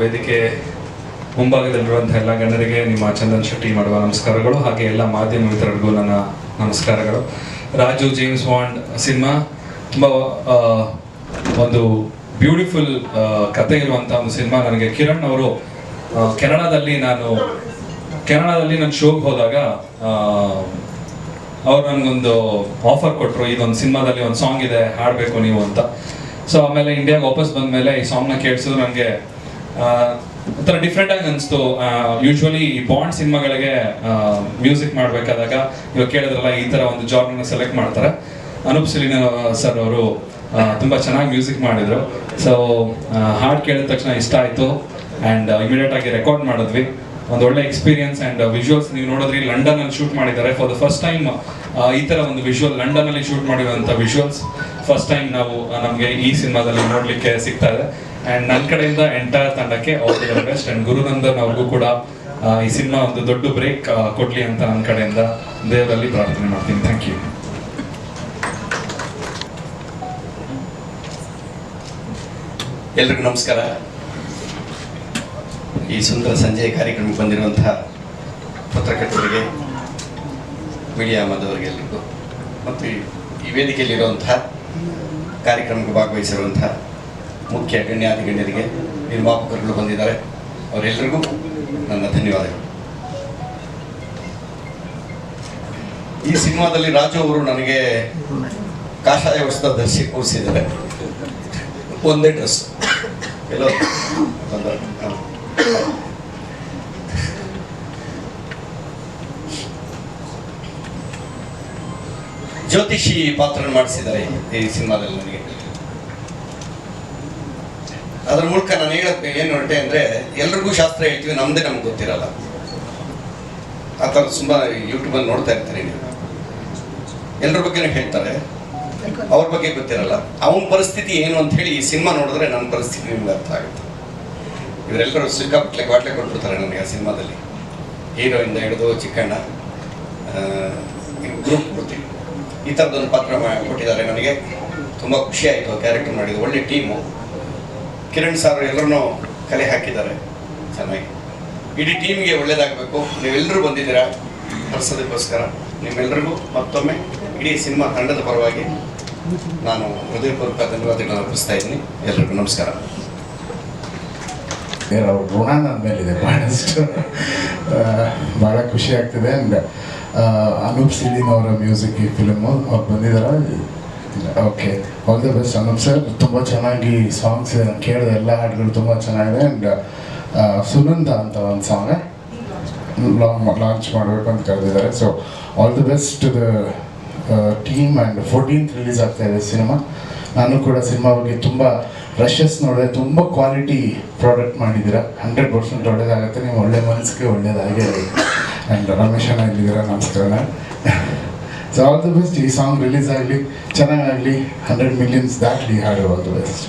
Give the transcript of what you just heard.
ವೇದಿಕೆ ಮುಂಭಾಗದಲ್ಲಿರುವಂತಹ ಎಲ್ಲ ಗಣ್ಯರಿಗೆ ನಿಮ್ಮ ಚಂದನ್ ಶೆಟ್ಟಿ ಮಾಡುವ ನಮಸ್ಕಾರಗಳು ಹಾಗೆ ಎಲ್ಲ ಮಾಧ್ಯಮ ಮಿತ್ರರಿಗೂ ನನ್ನ ನಮಸ್ಕಾರಗಳು. ರಾಜು ಜೇಮ್ಸ್ ವಾಂಡ್ ಸಿನಿಮಾ ತುಂಬ ಒಂದು ಬ್ಯೂಟಿಫುಲ್ ಕತೆ ಇರುವಂಥ ಒಂದು ಸಿನಿಮಾ ನನಗೆ. ಕಿರಣ್ ಅವರು ಕೆನಡಾದಲ್ಲಿ ನಾನು ಕೆನಡಾದಲ್ಲಿ ನಾನು ಶೋಗೆ ಹೋದಾಗ ಅವ್ರು ನನಗೊಂದು ಆಫರ್ ಕೊಟ್ಟರು ಇದೊಂದು ಸಿನಿಮಾದಲ್ಲಿ ಒಂದು ಸಾಂಗ್ ಇದೆ, ಹಾಡಬೇಕು ನೀವು ಅಂತ. ಸೊ ಆಮೇಲೆ ಇಂಡಿಯಾಗೆ ವಾಪಸ್ ಬಂದ ಮೇಲೆ ಈ ಸಾಂಗ್ನ ಕೇಳಿಸಿದ್ರು, ನನಗೆ ಒಂಥರ ಡಿಫ್ರೆಂಟ್ ಆಗಿ ಅನಿಸ್ತು. ಯೂಶ್ವಲಿ ಈ ಬಾಂಡ್ ಸಿನಿಮಾಗಳಿಗೆ ಮ್ಯೂಸಿಕ್ ಮಾಡಬೇಕಾದಾಗ, ಇವಾಗ ಕೇಳಿದ್ರಲ್ಲ, ಈ ಥರ ಒಂದು ಜಾಬ್ನ ಸೆಲೆಕ್ಟ್ ಮಾಡ್ತಾರೆ. ಅನೂಪ್ ಸಿಲಿನ ಸರ್ ಅವರು ತುಂಬ ಚೆನ್ನಾಗಿ ಮ್ಯೂಸಿಕ್ ಮಾಡಿದರು. ಸೊ ಹಾಡು ಕೇಳಿದ ತಕ್ಷಣ ಇಷ್ಟ ಆಯಿತು. ಆ್ಯಂಡ್ ಇಮಿಡಿಯೇಟ್ ಆಗಿ ರೆಕಾರ್ಡ್ ಮಾಡಿದ್ವಿ. ಒಂದು ಒಳ್ಳೆ ಎಕ್ಸ್ಪೀರಿಯನ್ಸ್ ಅಂಡ್ ವಿಜುವಲ್ಸ್ ನೀವು ನೋಡಿದ್ರಿ ಲಂಡನ್ ಅಲ್ಲಿ ಶೂಟ್ ಮಾಡಿದ್ದಾರೆ ಫಾರ್ ದ ಫಸ್ಟ್ ಟೈಮ್ ಈ ಥರ ಒಂದು ವಿಜುವಲ್ ಲಂಡನ್ ಅಲ್ಲಿ ಶೂಟ್ ಮಾಡಿರುವಂಥ ವಿಜುವಲ್ಸ್ ಫಸ್ಟ್ ಟೈಮ್ ನಾವು ನಮ್ಗೆ ಈ ಸಿನಿಮಾದಲ್ಲಿ ನೋಡಲಿಕ್ಕೆ ಸಿಗ್ತಾ ಇದೆ. ಅಂಡ್ ನನ್ನ ಕಡೆಯಿಂದ ಎಂಟೈರ್ ತಂಡಕ್ಕೆ all the best and Gurunandan ಅವ್ರಿಗೂ ಕೂಡ ಈ ಸಿನಿಮಾ ಒಂದು ದೊಡ್ಡ ಬ್ರೇಕ್ ಕೊಡ್ಲಿ ಅಂತ ನನ್ನ ಕಡೆಯಿಂದ ದೇವರಲ್ಲಿ ಪ್ರಾರ್ಥನೆ ಮಾಡ್ತೀನಿ. ಥ್ಯಾಂಕ್ ಯು ಎಲ್ರಿಗೂ ನಮಸ್ಕಾರ. ಈ ಸುಂದರ ಸಂಜೆ ಕಾರ್ಯಕ್ರಮಕ್ಕೆ ಬಂದಿರುವಂತಹ ಪತ್ರಕರ್ತರಿಗೆ ಮೀಡಿಯಾ ಮಾಧವರಿಗೆ ಎಲ್ರಿಗೂ, ಮತ್ತು ಈ ವೇದಿಕೆಯಲ್ಲಿರುವಂತಹ ಕಾರ್ಯಕ್ರಮಕ್ಕೆ ಭಾಗವಹಿಸಿರುವಂತಹ ಮುಖ್ಯ ಗಣ್ಯಾತಿ ಗಣ್ಯರಿಗೆ ನಿರ್ಮಾಪಕರುಗಳು ಬಂದಿದ್ದಾರೆ. ಅವರೆಲ್ಲರಿಗೂ ನನ್ನ ಧನ್ಯವಾದಗಳು. ಈ ಸಿನಿಮಾದಲ್ಲಿ ರಾಜು ಅವರು ನನಗೆ ಕಾಷಾಯ ವಸ್ತ್ರ ಧರಿಸಿ ಕೂರಿಸಿದ್ದಾರೆ. ಒಂದೇ ಡ್ರೆಸ್. ಎಲ್ಲೋ ಜ್ಯೋತಿಷಿ ಪಾತ್ರ ಮಾಡಿಸಿದ್ದಾರೆ ಈ ಸಿನಿಮಾದಲ್ಲಿ ನನಗೆ. ಅದ್ರ ಮೂಲಕ ನಾನು ಹೇಳಕ್ ಏನು ಹೊರಟೆ ಅಂದರೆ ಎಲ್ರಿಗೂ ಶಾಸ್ತ್ರ ಹೇಳ್ತೀವಿ, ನಮ್ದೇ ನಮ್ಗೆ ಗೊತ್ತಿರಲ್ಲ. ಆ ಥರ ತುಂಬ ಯೂಟ್ಯೂಬಲ್ಲಿ ನೋಡ್ತಾ ಇರ್ತಾರೆ ನೀವು ಎಲ್ಲರ ಬಗ್ಗೆನೂ ಹೇಳ್ತಾರೆ. ಅವ್ರ ಬಗ್ಗೆ ಗೊತ್ತಿರಲ್ಲ. ಅವನ ಪರಿಸ್ಥಿತಿ ಏನು ಅಂತ ಹೇಳಿ ಈ ಸಿನಿಮಾ ನೋಡಿದ್ರೆ ನನ್ನ ಪರಿಸ್ಥಿತಿ ನಿಮ್ಗೆ ಅರ್ಥ ಆಗುತ್ತೆ. ಇವರೆಲ್ಲರೂ ಸಿಕ್ಕಾಪಟ್ಲೆ ಬಾಟ್ಲೆ ಕೊಟ್ಬಿಡ್ತಾರೆ ನನಗೆ ಆ ಸಿನಿಮಾದಲ್ಲಿ. ಹೀರೋಯಿಂದ ಹಿಡಿದು ಚಿಕ್ಕಣ್ಣ ಗ್ರೂಪ್ ಕೊಡ್ತೀವಿ ಈ ಥರದ್ದೊಂದು ಪಾತ್ರ ಕೊಟ್ಟಿದ್ದಾರೆ. ನನಗೆ ತುಂಬ ಖುಷಿ ಆಯಿತು ಕ್ಯಾರೆಕ್ಟರ್ ಮಾಡಿದ್ದು. ಒಳ್ಳೆ ಟೀಮು ಕಿರಣ್ ಸರ್ ಎಲ್ಲರೂ ಕಲೆ ಹಾಕಿದ್ದಾರೆ. ಚೆನ್ನಾಗಿ. ಇಡೀ ಟೀಮ್ಗೆ ಒಳ್ಳೇದಾಗಬೇಕು. ನೀವೆಲ್ಲರೂ ಬಂದಿದ್ದೀರಾ? ಹರ್ಸೋದಕ್ಕೋಸ್ಕರ ನಿಮ್ಮೆಲ್ಲರಿಗೂ ಮತ್ತೊಮ್ಮೆ ಇಡೀ ಸಿನಿಮಾ ತಂಡದ ಪರವಾಗಿ ನಾನು ಹೃದಯಪೂರ್ವಕ ಧನ್ಯವಾದಗಳನ್ನು ಅರ್ಪಿಸ್ತಾ ಇದ್ದೀನಿ. ಎಲ್ರಿಗೂ ನಮಸ್ಕಾರ. ಅವ್ರ ಋಣ ನನ್ನ ಮೇಲಿದೆ ಭಾಳಷ್ಟು ಭಾಳ ಖುಷಿ ಆಗ್ತಿದೆ. ಆ್ಯಂಡ್ ಅನೂಪ್ ಸಿಲೀನ್ ಅವರ ಮ್ಯೂಸಿಕ್ ಈ ಫಿಲಮು ಅವ್ರು ಬಂದಿದ್ದಾರೆ okay all the best Anant sir ತುಂಬ ಚೆನ್ನಾಗಿ ಸಾಂಗ್ಸ್ ಕೇಳಿದ, ಎಲ್ಲ ಹಾಡುಗಳು ತುಂಬ ಚೆನ್ನಾಗಿದೆ ಆ್ಯಂಡ್ ಸುನಂದ ಅಂತ ಒಂದು ಸಾಂಗ್ ಲಾಂಗ್ ಲಾಂಚ್ ಮಾಡಬೇಕು ಅಂತ ಕರೆದಿದ್ದಾರೆ. So all the best the team and fourteenth release ಆಗ್ತಾ ಇದೆ ಸಿನಿಮಾ. ನಾನು ಕೂಡ ಸಿನಿಮಾ ಬಗ್ಗೆ ತುಂಬ ರಶಸ್ ನೋಡಿದೆ, ತುಂಬ ಕ್ವಾಲಿಟಿ ಪ್ರಾಡಕ್ಟ್ ಮಾಡಿದ್ದೀರಾ. ಹಂಡ್ರೆಡ್ ಪರ್ಸೆಂಟ್ ಒಳ್ಳೇದಾಗುತ್ತೆ, ನೀವು ಒಳ್ಳೆ ಮನಸ್ಸಿಗೆ ಒಳ್ಳೇದಾಗೇ ಆ್ಯಂಡ್ ರಮೇಶ್ ಅಣ್ಣ ಇಲ್ಲಿದ್ದೀರಾ, ನಮಸ್ಕಾರ. ಸೊ ಆಲ್ ದಿ ಬೆಸ್ಟ್ ಈ ಸಾಂಗ್ ರಿಲೀಸ್ ಆಗಲಿ ಚೆನ್ನಾಗಾಗಲಿ ಹಂಡ್ರೆಡ್ ಮಿಲಿಯನ್ಸ್ ದಾಟಲಿ ಹಾಡು ಆಲ್ ದಿ ಬೆಸ್ಟ್